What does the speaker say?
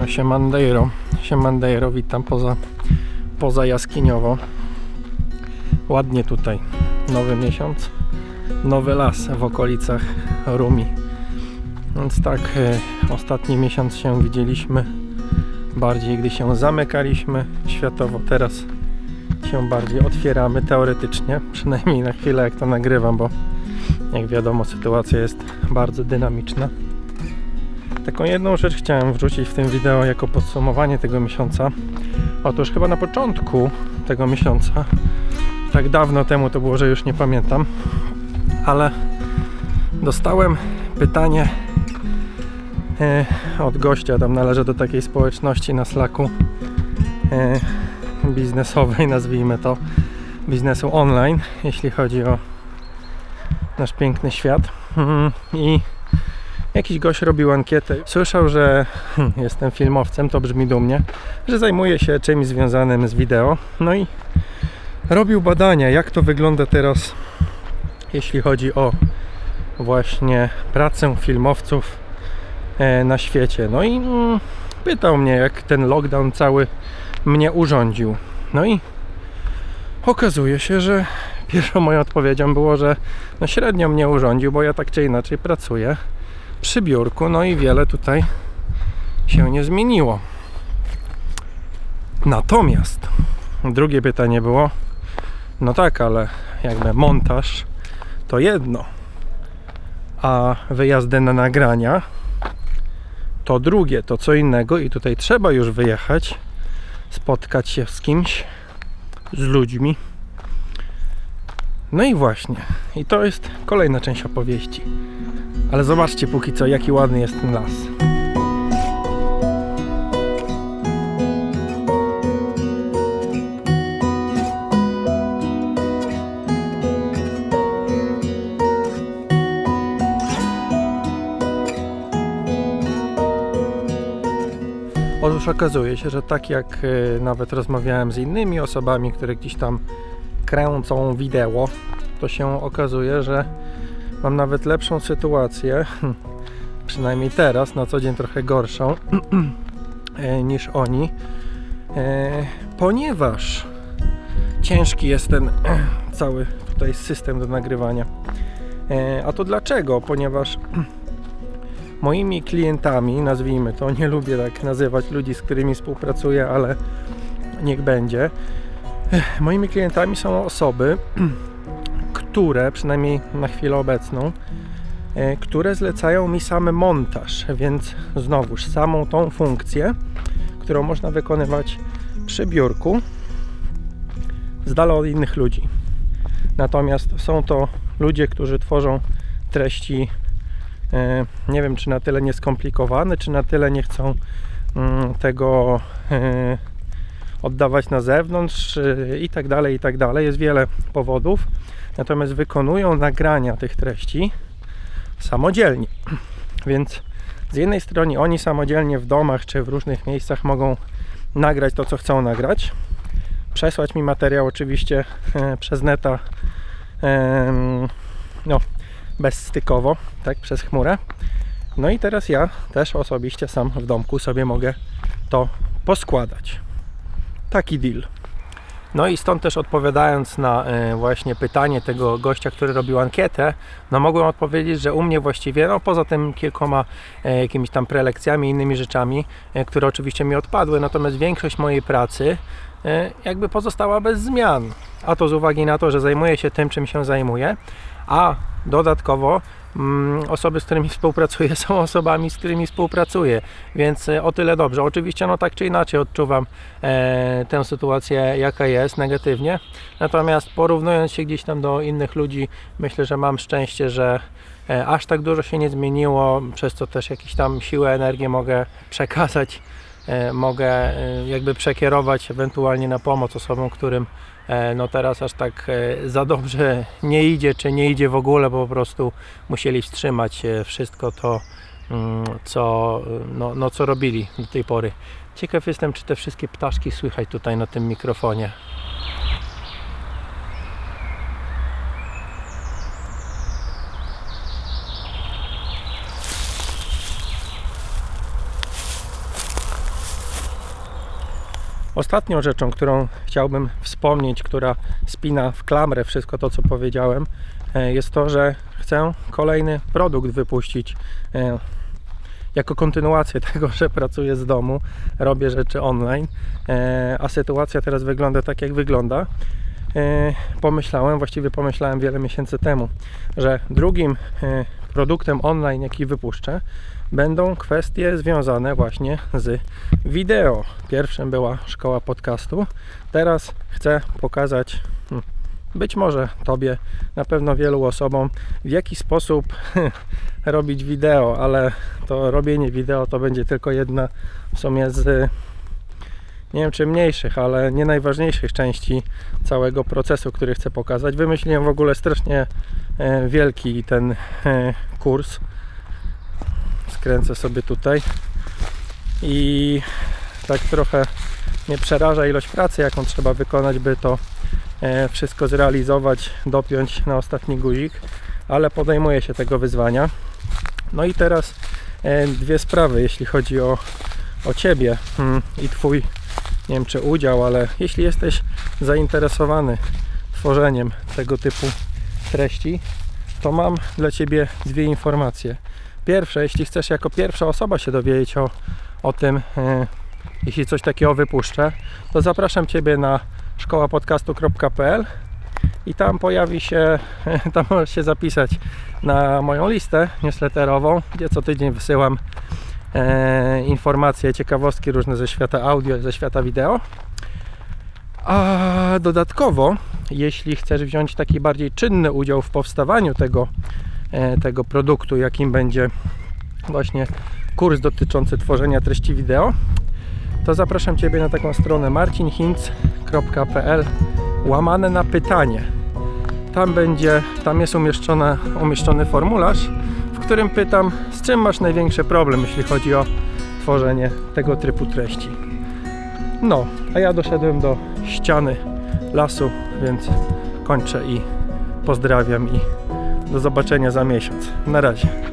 No Siemandeiro. Siemandeiro, witam poza, poza jaskiniowo. Ładnie tutaj. Nowy miesiąc. Nowy las w okolicach Rumi. Więc tak, e, ostatni miesiąc się widzieliśmy bardziej, gdy się zamykaliśmy światowo. Teraz się bardziej otwieramy teoretycznie, przynajmniej na chwilę jak to nagrywam, bo jak wiadomo sytuacja jest bardzo dynamiczna. Taką jedną rzecz chciałem wrzucić w tym wideo jako podsumowanie tego miesiąca. Otóż chyba na początku tego miesiąca, tak dawno temu to było, że już nie pamiętam, ale dostałem pytanie e, od gościa, tam należę do takiej społeczności na Slacku e, biznesowej, nazwijmy to, biznesu online, jeśli chodzi o nasz piękny świat. Mhm. I jakiś gość robił ankietę. Słyszał, że hmm, jestem filmowcem, to brzmi dumnie, że zajmuję się czymś związanym z wideo. No i robił badania, jak to wygląda teraz, jeśli chodzi o właśnie pracę filmowców e, na świecie. No i mm, pytał mnie, jak ten lockdown cały mnie urządził. No i okazuje się, że pierwszą moją odpowiedzią było, że no średnio mnie urządził, bo ja tak czy inaczej pracuję przy biurku, no i wiele tutaj się nie zmieniło. Natomiast drugie pytanie było, no tak, ale jakby montaż to jedno, a wyjazdy na nagrania to drugie, to co innego i tutaj trzeba już wyjechać, spotkać się z kimś, z ludźmi. No i właśnie, i to jest kolejna część opowieści. Ale zobaczcie póki co, jaki ładny jest ten las. Otóż okazuje się, że tak jak e, nawet rozmawiałem z innymi osobami, które gdzieś tam kręcą wideo, to się okazuje, że mam nawet lepszą sytuację, przynajmniej teraz, na co dzień trochę gorszą e, niż oni, e, ponieważ ciężki jest ten cały tutaj system do nagrywania. E, a to dlaczego? Ponieważ moimi klientami, nazwijmy to, nie lubię tak nazywać ludzi, z którymi współpracuję, ale niech będzie. Moimi klientami są osoby, które, przynajmniej na chwilę obecną, e, które zlecają mi sam montaż, więc znowuż samą tą funkcję, którą można wykonywać przy biurku, z dala od innych ludzi. Natomiast są to ludzie, którzy tworzą treści, e, nie wiem czy na tyle nieskomplikowane, czy na tyle nie chcą mm, tego e, oddawać na zewnątrz i tak dalej, i tak dalej. Jest wiele powodów natomiast wykonują nagrania tych treści samodzielnie. Więc z jednej strony oni samodzielnie w domach czy w różnych miejscach mogą nagrać to, co chcą nagrać, przesłać mi materiał oczywiście e, przez neta e, no, bezstykowo, tak, przez chmurę. No i teraz ja też osobiście sam w domku sobie mogę to poskładać. Taki deal. No i stąd też odpowiadając na e, właśnie pytanie tego gościa, który robił ankietę, no mogłem odpowiedzieć, że u mnie właściwie, no poza tym kilkoma e, jakimiś tam prelekcjami, innymi rzeczami, e, które oczywiście mi odpadły, natomiast większość mojej pracy jakby pozostała bez zmian. A to z uwagi na to, że zajmuję się tym, czym się zajmuję, a dodatkowo osoby, z którymi współpracuję, są osobami, z którymi współpracuję, więc e, o tyle dobrze. Oczywiście, no tak czy inaczej odczuwam e, tę sytuację, jaka jest, negatywnie. Natomiast porównując się gdzieś tam do innych ludzi, myślę, że mam szczęście, że e, aż tak dużo się nie zmieniło, przez co też jakieś tam siłę, energię mogę przekazać, e, mogę e, jakby przekierować ewentualnie na pomoc osobom, którym no teraz aż tak e, za dobrze nie idzie, czy nie idzie w ogóle, po prostu musieli wstrzymać e, wszystko to, mm, co, no, no, co robili do tej pory. Ciekaw jestem, czy te wszystkie ptaszki słychać tutaj na tym mikrofonie. Ostatnią rzeczą, którą chciałbym wspomnieć, która spina w klamrę wszystko to, co powiedziałem, e, jest to, że chcę kolejny produkt wypuścić e, jako kontynuację tego, że pracuję z domu, robię rzeczy online, e, a sytuacja teraz wygląda tak, jak wygląda. Pomyślałem, właściwie pomyślałem wiele miesięcy temu, że drugim produktem online, jaki wypuszczę, będą kwestie związane właśnie z wideo. Pierwszym była szkoła podcastu. Teraz chcę pokazać hmm, być może Tobie, na pewno wielu osobom, w jaki sposób robić wideo, ale to robienie wideo to będzie tylko jedna w sumie z nie wiem czy mniejszych, ale nie najważniejszych części całego procesu, który chcę pokazać. Wymyśliłem w ogóle strasznie e, wielki ten e, kurs. Skręcę sobie tutaj i tak trochę mnie przeraża ilość pracy, jaką trzeba wykonać, by to e, wszystko zrealizować, dopiąć na ostatni guzik, ale podejmuję się tego wyzwania. No i teraz dwie sprawy, jeśli chodzi o, o Ciebie mm, i Twój, nie wiem czy udział, ale jeśli jesteś zainteresowany tworzeniem tego typu treści, to mam dla Ciebie dwie informacje. Pierwsze, jeśli chcesz jako pierwsza osoba się dowiedzieć o, o tym, e, jeśli coś takiego wypuszczę, to zapraszam Ciebie na szkołapodcastu.pl i tam pojawi się, tam możesz się zapisać na moją listę newsletterową, gdzie co tydzień wysyłam e, informacje, ciekawostki różne ze świata audio, ze świata wideo. A dodatkowo, jeśli chcesz wziąć taki bardziej czynny udział w powstawaniu tego, e, tego produktu, jakim będzie właśnie kurs dotyczący tworzenia treści wideo, to zapraszam Ciebie na taką stronę marcinhinc.pl łamane na pytanie. Tam będzie, tam jest umieszczony formularz, w którym pytam, z czym masz największy problem, jeśli chodzi o tworzenie tego typu treści. No, a ja doszedłem do ściany lasu, więc kończę i pozdrawiam i do zobaczenia za miesiąc. Na razie.